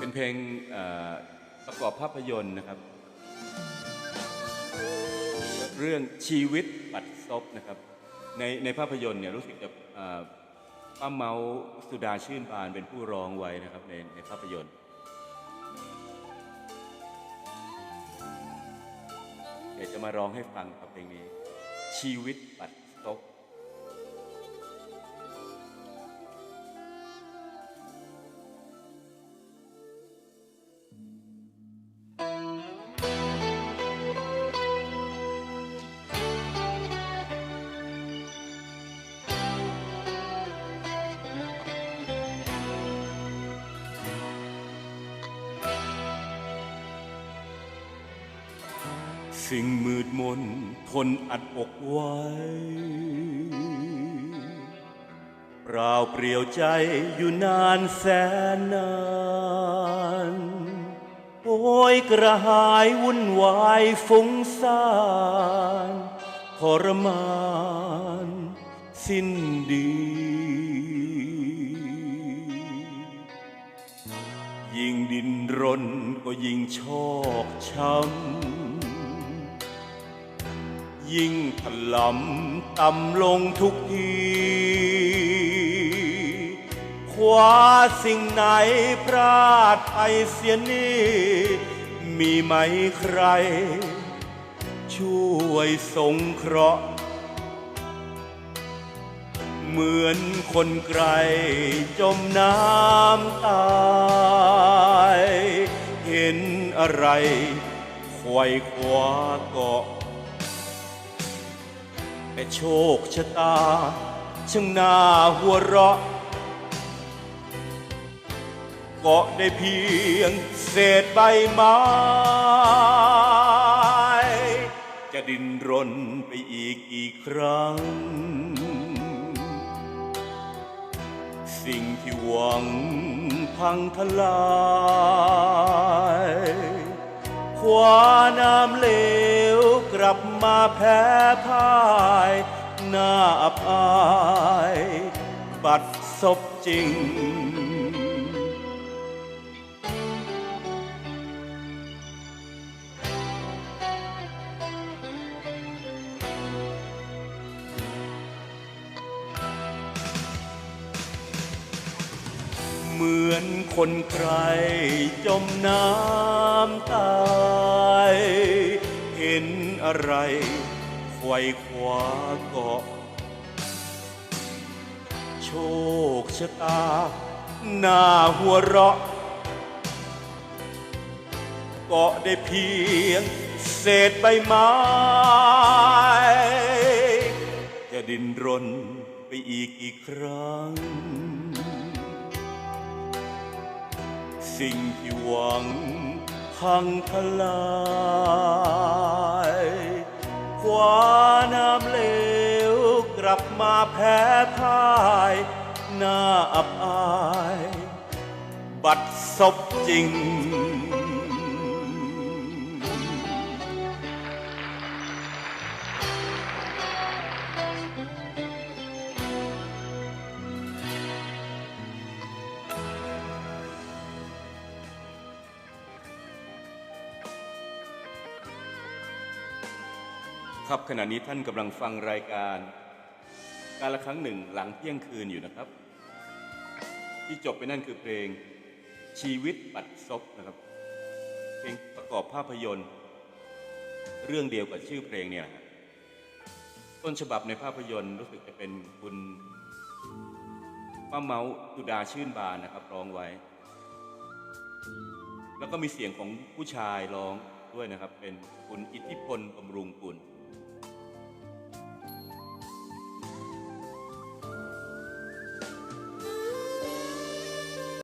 เป็นเพลงประกอบภาพยนตร์นะครับ เรื่องชีวิตบัดซบนะครับ ในในภาพยนตร์เนี่ยรู้สึกจะป้าเมาสุดาชื่นปานเป็นผู้ร้องไว้นะครับในในภาพยนตร์เดี๋ยวจะมาร้องให้ฟังครับเพลงนี้ ชีวิตบัดซบ สิ่งมืดมนทนอัดอกไว้เปล่าเปลี่ยวใจอยู่นานแสนนานโอยกระหายวุ่นวายฟุ้งซ่านทรมานสิ้นดียิ่งดินรนก็ยิ่งชอกช้ำ ยิ่งถลำต่ำลงทุกทีคว้าสิ่งไหนพลาดไปเสียนี่มีไหมใคร ช่วยสงเคราะห์ เหมือนคนไกลจมน้ำตายเห็นอะไรควยคว้าเกาะ แต่โชคชะตาช่างน่าหัวเราะเกาะได้เพียงเศษใบไม้ จะดิ้นรนไปอีกกี่ครั้ง สิ่งที่หวังพังทลาย คว้าน้ำเล ลับมาแพ้พ่ายหน้าอับอาย บัดซบจริง เหมือนคนใครจมน้ำตา นอะไรไขวยคว้าเกาะ โชคชะตา หน้าหัวเราะเกาะได้เพียง เศษใบไม้ จะดินรนไปอีกกี่ครั้ง สิ่งที่หวัง พังทลายคว้าน้ำเหลวกลับมาแพ้พ่ายหน้าอับอาย บัดซบจริง ครับขณะนี้ท่านกำลังฟังรายการ การละครั้งหนึ่งหลังเที่ยงคืนอยู่นะครับ ที่จบไปนั่นคือเพลงชีวิตบัดซบนะครับ เพลงประกอบภาพยนตร์ เรื่องเดียวกับชื่อเพลงเนี่ยต้นฉบับในภาพยนตร์รู้สึกจะเป็นคุณป้าเมาสุดาชื่นบานนะครับร้องไว้ แล้วก็มีเสียงของผู้ชายร้องด้วยนะครับ เป็นคุณอิทธิพลบำรุงกุล